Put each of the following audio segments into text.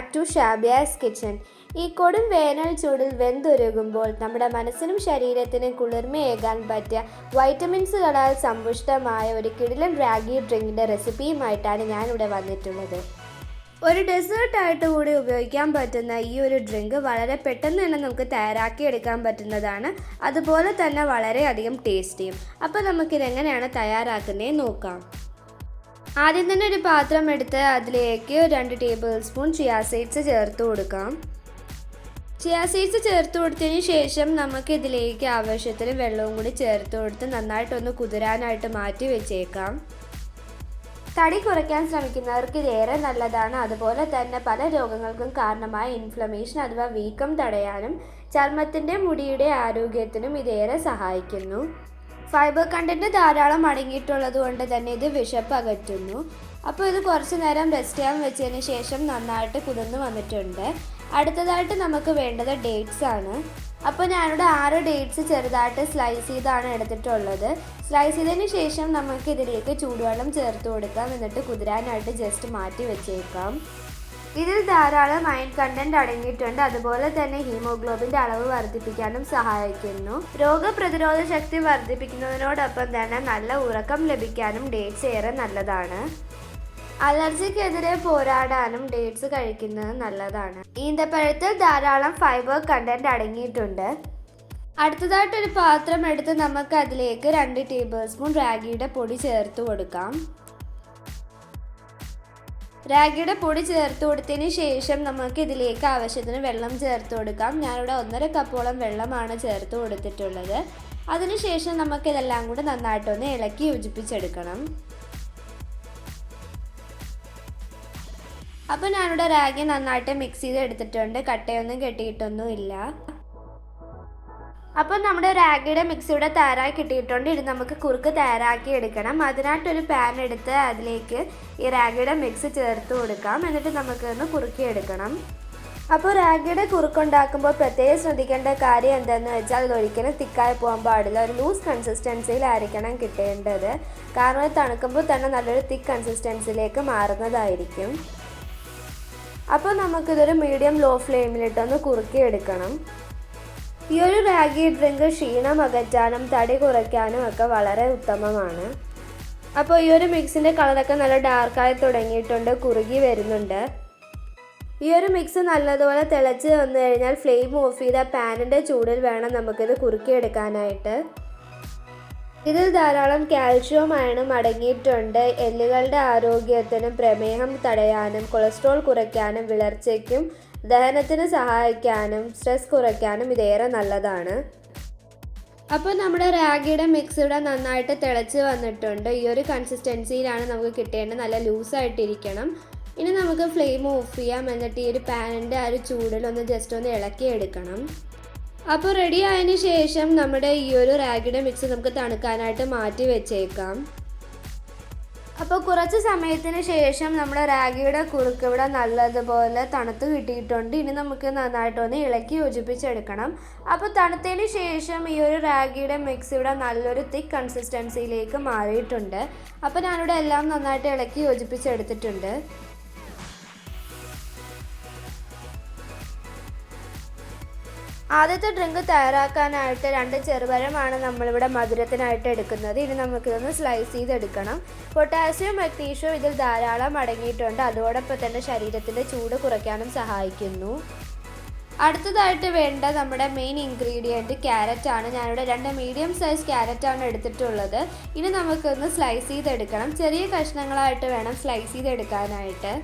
Back to Shabiya's kitchen. ഈ കൊടും വേനൽ ചൂടിൽ വെന്തുരുകുമ്പോൾ നമ്മുടെ മനസ്സിനും ശരീരത്തിനും കുളിർമയേകാൻ പറ്റിയ വൈറ്റമിൻസുകളാൽ സമ്പുഷ്ടമായ ഒരു കിടിലൻ റാഗി ഡ്രിങ്കിന്റെ റെസിപ്പിയുമായിട്ടാണ് ഞാനിവിടെ വന്നിട്ടുള്ളത്. ഒരു ഡെസേർട്ടായിട്ട് കൂടി ഉപയോഗിക്കാൻ പറ്റുന്ന ഈ ഒരു ഡ്രിങ്ക് വളരെ പെട്ടെന്ന് തന്നെ നമുക്ക് തയ്യാറാക്കിയെടുക്കാൻ പറ്റുന്നതാണ്. അതുപോലെ തന്നെ വളരെയധികം ടേസ്റ്റിയും. അപ്പോൾ നമുക്കിതെങ്ങനെയാണ് തയ്യാറാക്കുന്നതെന്ന് തയ്യാറാക്കുന്നത് നോക്കാം. ആദ്യം തന്നെ ഒരു പാത്രം എടുത്ത് അതിലേക്ക് രണ്ട് ടേബിൾ സ്പൂൺ ചിയാ സീഡ്സ് ചേർത്ത് കൊടുക്കാം. ചിയാ സീഡ്സ് ചേർത്ത് കൊടുത്തതിന് ശേഷം നമുക്ക് ഇതിലേക്ക് ആവശ്യത്തിന് വെള്ളവും കൂടി ചേർത്ത് കൊടുത്ത് നന്നായിട്ടൊന്ന് കുതിരാനായിട്ട് മാറ്റി വെച്ചേക്കാം. തടി കുറയ്ക്കാൻ ശ്രമിക്കുന്നവർക്ക് ഇതേറെ നല്ലതാണ്. അതുപോലെ തന്നെ പല രോഗങ്ങൾക്കും കാരണമായ ഇൻഫ്ലമേഷൻ അഥവാ വീക്കം തടയാനും ചർമ്മത്തിന്റെ മുടിയുടെ ആരോഗ്യത്തിനും ഇതേറെ സഹായിക്കുന്നു. ഫൈബർ കണ്ടന്റ് ധാരാളം അടങ്ങിയിട്ടുള്ളത് കൊണ്ട് തന്നെ ഇത് വിശപ്പ് അകറ്റുന്നു അപ്പോൾ ഇത് കുറച്ച് നേരം റെസ്റ്റ് ചെയ്യാൻ വെച്ചതിന് ശേഷം നന്നായിട്ട് കുതിർന്ന് വന്നിട്ടുണ്ട്. അടുത്തതായിട്ട് നമുക്ക് വേണ്ടത് ഡേറ്റ്സ് ആണ്. അപ്പോൾ ഞാനിവിടെ ആറ് ഡേറ്റ്സ് ചെറുതായിട്ട് സ്ലൈസ് ചെയ്താണ് എടുത്തിട്ടുള്ളത്. സ്ലൈസ് ചെയ്തതിന് ശേഷം നമുക്ക് ഇതിലേക്ക് ചൂടുവെള്ളം ചേർത്ത് കൊടുക്കാം. എന്നിട്ട് കുതിരാനായിട്ട് ജസ്റ്റ് മാറ്റി വെച്ചേക്കാം. ഇതിൽ ധാരാളം അയൺ കണ്ടന്റ് അടങ്ങിയിട്ടുണ്ട്. അതുപോലെ തന്നെ ഹീമോഗ്ലോബിന്റെ അളവ് വർദ്ധിപ്പിക്കാനും സഹായിക്കുന്നു. രോഗപ്രതിരോധ ശക്തി വർദ്ധിപ്പിക്കുന്നതിനോടൊപ്പം തന്നെ നല്ല ഉറക്കം ലഭിക്കാനും ഡേറ്റ്സ് ഏറെ നല്ലതാണ്. അലർജിക്കെതിരെ പോരാടാനും ഡേറ്റ്സ് കഴിക്കുന്നത് നല്ലതാണ്. ഈന്തപ്പഴത്തിൽ ധാരാളം ഫൈബർ കണ്ടന്റ് അടങ്ങിയിട്ടുണ്ട്. അടുത്തതായിട്ട് ഒരു പാത്രം എടുത്ത് നമുക്ക് അതിലേക്ക് രണ്ട് ടേബിൾ സ്പൂൺ റാഗിയുടെ പൊടി ചേർത്ത് കൊടുക്കാം. റാഗിയുടെ പൊടി ചേർത്ത് കൊടുത്തതിന് ശേഷം നമുക്ക് ഇതിലേക്ക് ആവശ്യത്തിന് വെള്ളം ചേർത്ത് കൊടുക്കാം. ഞാനിവിടെ ഒന്നര കപ്പോളം വെള്ളമാണ് ചേർത്ത് കൊടുത്തിട്ടുള്ളത്. അതിനുശേഷം നമുക്ക് ഇതെല്ലാം കൂടെ നന്നായിട്ടൊന്ന് ഇളക്കി യോജിപ്പിച്ചെടുക്കണം. അപ്പോൾ ഞാനിവിടെ റാഗി നന്നായിട്ട് മിക്സ് ചെയ്ത് എടുത്തിട്ടുണ്ട് കട്ടയൊന്നും കെട്ടിയിട്ടൊന്നും ഇല്ല അപ്പോൾ നമ്മുടെ റാഗിയുടെ മിക്സ് ഇവിടെ തയ്യാറാക്കി കിട്ടിയിട്ടുണ്ട്. ഇത് നമുക്ക് കുറുക്ക് തയ്യാറാക്കി എടുക്കണം. അതിനായിട്ടൊരു പാൻ എടുത്ത് അതിലേക്ക് ഈ റാഗിയുടെ മിക്സ് ചേർത്ത് കൊടുക്കാം. എന്നിട്ട് നമുക്കൊന്ന് കുറുക്കി എടുക്കണം അപ്പോൾ റാഗിയുടെ കുറുക്കുണ്ടാക്കുമ്പോൾ പ്രത്യേകം ശ്രദ്ധിക്കേണ്ട കാര്യം എന്താണെന്ന് വെച്ചാൽ ഒരിക്കലും തിക്കായി പോകാൻ പാടില്ല. ഒരു ലൂസ് കൺസിസ്റ്റൻസിയിലായിരിക്കണം കിട്ടേണ്ടത്. കാരണം അത് തണുക്കുമ്പോൾ തന്നെ നല്ലൊരു തിക്ക് കൺസിസ്റ്റൻസിയിലേക്ക് മാറുന്നതായിരിക്കും. അപ്പോൾ നമുക്കിതൊരു മീഡിയം ലോ ഫ്ലെയിമിലിട്ടൊന്ന് കുറുക്കി എടുക്കണം ഈ ഒരു റാഗി ഡ്രിങ്ക് ക്ഷീണം അകറ്റാനും തടി കുറയ്ക്കാനും ഒക്കെ വളരെ ഉത്തമമാണ്. അപ്പോൾ ഈ ഒരു മിക്സിന്റെ കളറൊക്കെ നല്ല ഡാർക്കായി തുടങ്ങിയിട്ടുണ്ട് കുറുകി വരുന്നുണ്ട്. ഈ ഒരു മിക്സ് നല്ലതുപോലെ തിളച്ച് വന്നു കഴിഞ്ഞാൽ ഫ്ലെയിം ഓഫ് ചെയ്ത പാനിന്റെ ചൂടിൽ വേണം നമുക്കിത് കുറുക്കിയെടുക്കാനായിട്ട്. ഇതിൽ ധാരാളം കാൽഷ്യം അയണും അടങ്ങിയിട്ടുണ്ട്. എല്ലുകളുടെ ആരോഗ്യത്തിനും പ്രമേഹം തടയാനും കൊളസ്ട്രോൾ കുറയ്ക്കാനും വിളർച്ചയ്ക്കും ദഹനത്തിന് സഹായിക്കാനും സ്ട്രെസ് കുറയ്ക്കാനും ഇതേറെ നല്ലതാണ്. അപ്പോൾ നമ്മുടെ റാഗിയുടെ മിക്സ് ഇവിടെ നന്നായിട്ട് തിളച്ച് വന്നിട്ടുണ്ട്. ഈ ഒരു കൺസിസ്റ്റൻസിയിലാണ് നമുക്ക് കിട്ടേണ്ടത്. നല്ല ലൂസായിട്ടിരിക്കണം ഇനി നമുക്ക് ഫ്ലെയിം ഓഫ് ചെയ്യാം. എന്നിട്ട് ഈ ഒരു പാനിന്റെ ആ ഒരു ചൂടിൽ ഒന്ന് ജസ്റ്റ് ഒന്ന് ഇളക്കി എടുക്കണം. അപ്പോൾ റെഡി ആയതിനു ശേഷം നമ്മുടെ ഈ ഒരു റാഗിയുടെ മിക്സ് നമുക്ക് തണുക്കാനായിട്ട് മാറ്റി വെച്ചേക്കാം. അപ്പോൾ കുറച്ച് സമയത്തിന് ശേഷം നമ്മുടെ റാഗിയുടെ കുറുക്ക് ഇവിടെ നല്ലതുപോലെ തണുത്ത് കിട്ടിയിട്ടുണ്ട്. ഇനി നമുക്ക് നന്നായിട്ടൊന്ന് ഇളക്കി യോജിപ്പിച്ചെടുക്കണം. അപ്പോൾ തണുത്തതിന് ശേഷം ഈ ഒരു റാഗിയുടെ മിക്സ് ഇവിടെ നല്ലൊരു തിക്ക് കൺസിസ്റ്റൻസിയിലേക്ക് മാറിയിട്ടുണ്ട്. അപ്പോൾ ഞാനിവിടെ എല്ലാം നന്നായിട്ട് ഇളക്കി യോജിപ്പിച്ചെടുത്തിട്ടുണ്ട്. ആദ്യത്തെ ഡ്രിങ്ക് തയ്യാറാക്കാനായിട്ട് രണ്ട് ചെറുപഴമാണ് നമ്മളിവിടെ മധുരത്തിനായിട്ട് എടുക്കുന്നത്. ഇനി നമുക്കിതൊന്ന് സ്ലൈസ് ചെയ്തെടുക്കണം. പൊട്ടാസ്യം മഗ്നീഷ്യം ഇതിൽ ധാരാളം അടങ്ങിയിട്ടുണ്ട്. അതോടൊപ്പം തന്നെ ശരീരത്തിന്റെ ചൂട് കുറയ്ക്കാനും സഹായിക്കുന്നു. അടുത്തതായിട്ട് വേണ്ട നമ്മുടെ മെയിൻ ഇൻഗ്രീഡിയന്റ് ക്യാരറ്റ് ആണ്. ഞാനിവിടെ രണ്ട് മീഡിയം സൈസ് ക്യാരറ്റ് ആണ് എടുത്തിട്ടുള്ളത്. ഇനി നമുക്കൊന്ന് സ്ലൈസ് ചെയ്തെടുക്കണം. ചെറിയ കഷ്ണങ്ങളായിട്ട് വേണം സ്ലൈസ് ചെയ്തെടുക്കാനായിട്ട്.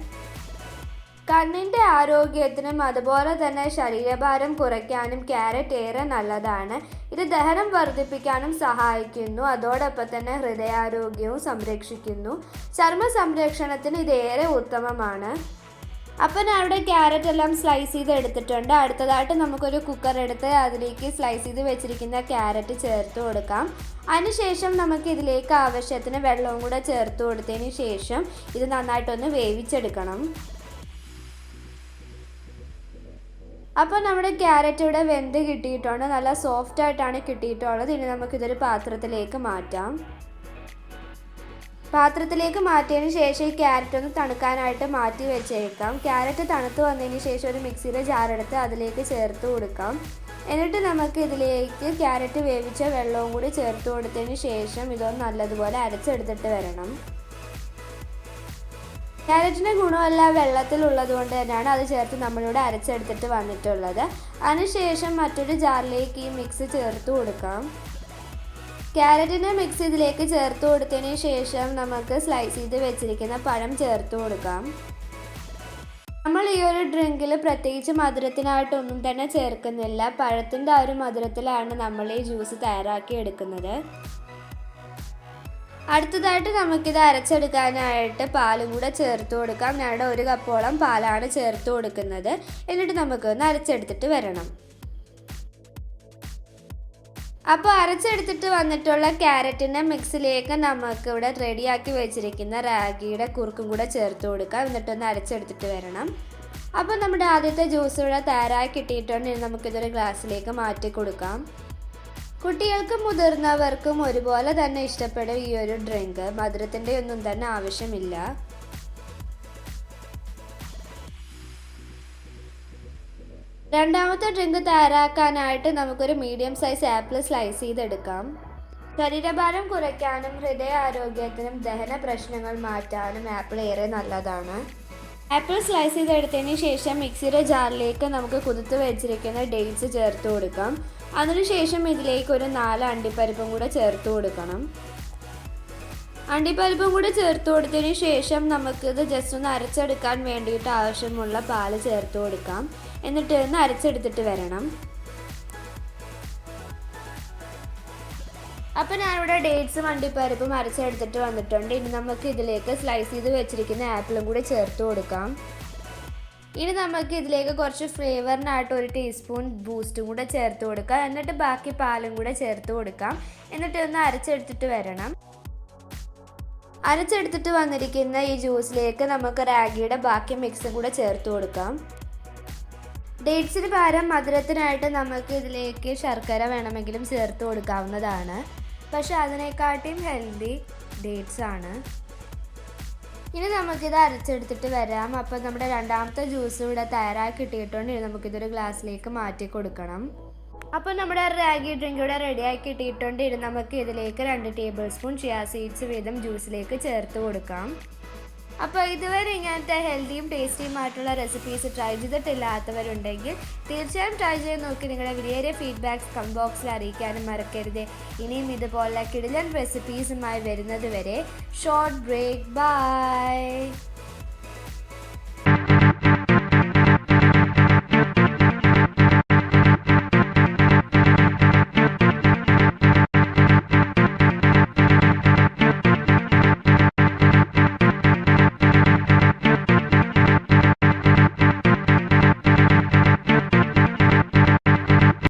കണ്ണിന്റെ ആരോഗ്യത്തിനും അതുപോലെ തന്നെ ശരീരഭാരം കുറയ്ക്കാനും ക്യാരറ്റ് ഏറെ നല്ലതാണ്. ഇത് ദഹനം വർദ്ധിപ്പിക്കാനും സഹായിക്കുന്നു. അതോടൊപ്പം തന്നെ ഹൃദയാരോഗ്യവും സംരക്ഷിക്കുന്നു. ചർമ്മ സംരക്ഷണത്തിന് ഇത് ഏറെ ഉത്തമമാണ്. അപ്പം ഞാൻ അവിടെ ക്യാരറ്റ് എല്ലാം സ്ലൈസ് ചെയ്ത് എടുത്തിട്ടുണ്ട്. അടുത്തതായിട്ട് നമുക്കൊരു കുക്കർ എടുത്ത് അതിലേക്ക് സ്ലൈസ് ചെയ്ത് വെച്ചിരിക്കുന്ന ക്യാരറ്റ് ചേർത്ത് കൊടുക്കാം. അതിനുശേഷം നമുക്ക് ഇതിലേക്ക് ആവശ്യത്തിന് വെള്ളവും കൂടെ ചേർത്ത് കൊടുത്തതിന് ശേഷം ഇത് നന്നായിട്ടൊന്ന് വേവിച്ചെടുക്കണം. അപ്പോൾ നമ്മുടെ ക്യാരറ്റ് ഇവിടെ വെന്ത് കിട്ടിയിട്ടുണ്ട്. നല്ല സോഫ്റ്റ് ആയിട്ടാണ് കിട്ടിയിട്ടുള്ളത്. ഇനി നമുക്കിതൊരു പാത്രത്തിലേക്ക് മാറ്റാം. പാത്രത്തിലേക്ക് മാറ്റിയതിന് ശേഷം ഈ ക്യാരറ്റ് ഒന്ന് തണുക്കാനായിട്ട് മാറ്റി വെച്ചേക്കാം. ക്യാരറ്റ് തണുത്ത് വന്നതിന് ശേഷം ഒരു മിക്സിയിലെ ജാറെടുത്ത് അതിലേക്ക് ചേർത്ത് കൊടുക്കാം. എന്നിട്ട് നമുക്ക് ഇതിലേക്ക് ക്യാരറ്റ് വേവിച്ച വെള്ളവും കൂടി ചേർത്ത് കൊടുത്തതിന് ശേഷം ഇതൊന്ന് നല്ലതുപോലെ അരച്ചെടുത്തിട്ട് വരണം. ക്യാരറ്റിന്റെ ഗുണമെല്ലാം വെള്ളത്തിലുള്ളത് കൊണ്ട് തന്നെയാണ് അത് ചേർത്ത് നമ്മളിവിടെ അരച്ചെടുത്തിട്ട് വന്നിട്ടുള്ളത്. അതിനുശേഷം മറ്റൊരു ജാറിലേക്ക് ഈ മിക്സ് ചേർത്ത് കൊടുക്കാം. ക്യാരറ്റിന്റെ മിക്സ് ഇതിലേക്ക് ചേർത്ത് കൊടുത്തതിന് ശേഷം നമുക്ക് സ്ലൈസ് ചെയ്ത് വെച്ചിരിക്കുന്ന പഴം ചേർത്ത് കൊടുക്കാം. നമ്മൾ ഈ ഒരു ഡ്രിങ്കിൽ പ്രത്യേകിച്ച് മധുരത്തിനായിട്ടൊന്നും തന്നെ ചേർക്കുന്നില്ല. പഴത്തിന്റെ ആ ഒരു മധുരത്തിലാണ് നമ്മൾ ഈ ജ്യൂസ് തയ്യാറാക്കി എടുക്കുന്നത്. അടുത്തതായിട്ട് നമുക്കിത് അരച്ചെടുക്കാനായിട്ട് പാലും കൂടെ ചേർത്ത് കൊടുക്കാം. ഞാനിവിടെ ഒരു കപ്പോളം പാലാണ് ചേർത്ത് കൊടുക്കുന്നത്. എന്നിട്ട് നമുക്കൊന്ന് അരച്ചെടുത്തിട്ട് വരണം. അപ്പോൾ അരച്ചെടുത്തിട്ട് വന്നിട്ടുള്ള ക്യാരറ്റിന്റെ മിക്സിലേക്ക് നമുക്ക് ഇവിടെ റെഡിയാക്കി വെച്ചിരിക്കുന്ന റാഗിയുടെ കുറുക്കും കൂടെ ചേർത്ത് കൊടുക്കാം. എന്നിട്ടൊന്ന് അരച്ചെടുത്തിട്ട് വരണം. അപ്പോൾ നമ്മുടെ ആദ്യത്തെ ജ്യൂസ് ഇവിടെ തയ്യാറായി കിട്ടിയിട്ടുണ്ട്. ഇനി നമുക്കിതൊരു ഗ്ലാസ്സിലേക്ക് മാറ്റി കൊടുക്കാം. കുട്ടികൾക്കും മുതിർന്നവർക്കും ഒരുപോലെ തന്നെ ഇഷ്ടപ്പെടും ഈ ഒരു ഡ്രിങ്ക്. മധുരത്തിന്റെ ഒന്നും തന്നെ ആവശ്യമില്ല. രണ്ടാമത്തെ ഡ്രിങ്ക് തയ്യാറാക്കാനായിട്ട് നമുക്കൊരു മീഡിയം സൈസ് ആപ്പിൾ സ്ലൈസ് ചെയ്തെടുക്കാം. ശരീരഭാരം കുറയ്ക്കാനും ഹൃദയ ആരോഗ്യത്തിനും ദഹന പ്രശ്നങ്ങൾ മാറ്റാനും ആപ്പിൾ ഏറെ നല്ലതാണ്. ആപ്പിൾ സ്ലൈസ് ചെയ്തെടുത്തതിന് ശേഷം മിക്സിയുടെ ജാറിലേക്ക് നമുക്ക് കുതിർത്ത് വെച്ചിരിക്കുന്ന ഡേറ്റ്സ് ചേർത്ത് കൊടുക്കാം. അതിനുശേഷം ഇതിലേക്ക് ഒരു നാല് അണ്ടിപ്പരിപ്പും കൂടെ ചേർത്ത് കൊടുക്കണം. അണ്ടിപ്പരിപ്പും കൂടെ ചേർത്ത് കൊടുത്തതിന് ശേഷം നമുക്കിത് ജസ്റ്റ് ഒന്ന് അരച്ചെടുക്കാൻ വേണ്ടിയിട്ട് ആവശ്യമുള്ള പാൽ ചേർത്ത് കൊടുക്കാം. എന്നിട്ട് ഒന്ന് അരച്ചെടുത്തിട്ട് വരണം. അപ്പോൾ ഞാനിവിടെ ഡേറ്റ്സും അണ്ടിപ്പരിപ്പും അരച്ചെടുത്തിട്ട് വന്നിട്ടുണ്ട്. ഇനി നമുക്ക് ഇതിലേക്ക് സ്ലൈസ് ചെയ്ത് വെച്ചിരിക്കുന്ന ആപ്പിളും കൂടെ ചേർത്ത് കൊടുക്കാം. ഇനി നമുക്ക് ഇതിലേക്ക് കുറച്ച് ഫ്ലേവറിനായിട്ട് ഒരു ടീസ്പൂൺ ബൂസ്റ്റും കൂടെ ചേർത്ത് കൊടുക്കാം. എന്നിട്ട് ബാക്കി പാലും കൂടെ ചേർത്ത് കൊടുക്കാം. എന്നിട്ട് ഒന്ന് അരച്ചെടുത്തിട്ട് വരണം. അരച്ചെടുത്തിട്ട് വന്നിരിക്കുന്ന ഈ ജ്യൂസിലേക്ക് നമുക്ക് റാഗിയുടെ ബാക്കി മിക്സും കൂടെ ചേർത്ത് കൊടുക്കാം. ഡേറ്റ്സിന് പകരം മധുരത്തിനായിട്ട് നമുക്ക് ഇതിലേക്ക് ശർക്കര വേണമെങ്കിലും ചേർത്ത് കൊടുക്കാവുന്നതാണ്. പക്ഷെ അതിനെക്കാട്ടിയും ഹെൽത്തി ഡേറ്റ്സ് ആണ്. ഇനി നമുക്കിത് അരച്ചെടുത്തിട്ട് വരാം. അപ്പോൾ നമ്മുടെ രണ്ടാമത്തെ ജ്യൂസ് ഇവിടെ തയ്യാറാക്കി കിട്ടിയിട്ടുണ്ട്. ഇനി നമുക്കിതൊരു ഗ്ലാസ്സിലേക്ക് മാറ്റി കൊടുക്കണം. അപ്പോൾ നമ്മുടെ റാഗി ഡ്രിങ്ക് ഇവിടെ റെഡിയായി കിട്ടിയിട്ടുണ്ട്. ഇനി നമുക്ക് ഇതിലേക്ക് രണ്ട് ടേബിൾ സ്പൂൺ ചിയാ സീഡ്സ് വീതം ജ്യൂസിലേക്ക് ചേർത്ത് കൊടുക്കാം. അപ്പോൾ ഇതുവരെ ഇങ്ങനത്തെ ഹെൽത്തിയും ടേസ്റ്റിയുമായിട്ടുള്ള റെസിപ്പീസ് ട്രൈ ചെയ്തിട്ടില്ലാത്തവരുണ്ടെങ്കിൽ തീർച്ചയായും ട്രൈ ചെയ്ത് നോക്കി നിങ്ങളുടെ വിലയേറിയ ഫീഡ്ബാക്സ് കമന്റ് ബോക്സിൽ അറിയിക്കാനും മറക്കരുത്. ഇനിയും ഇതുപോലെ കിടിലൻ റെസിപ്പീസുമായി വരുന്നത് വരെ ഷോർട്ട് ബ്രേക്ക് ബൈ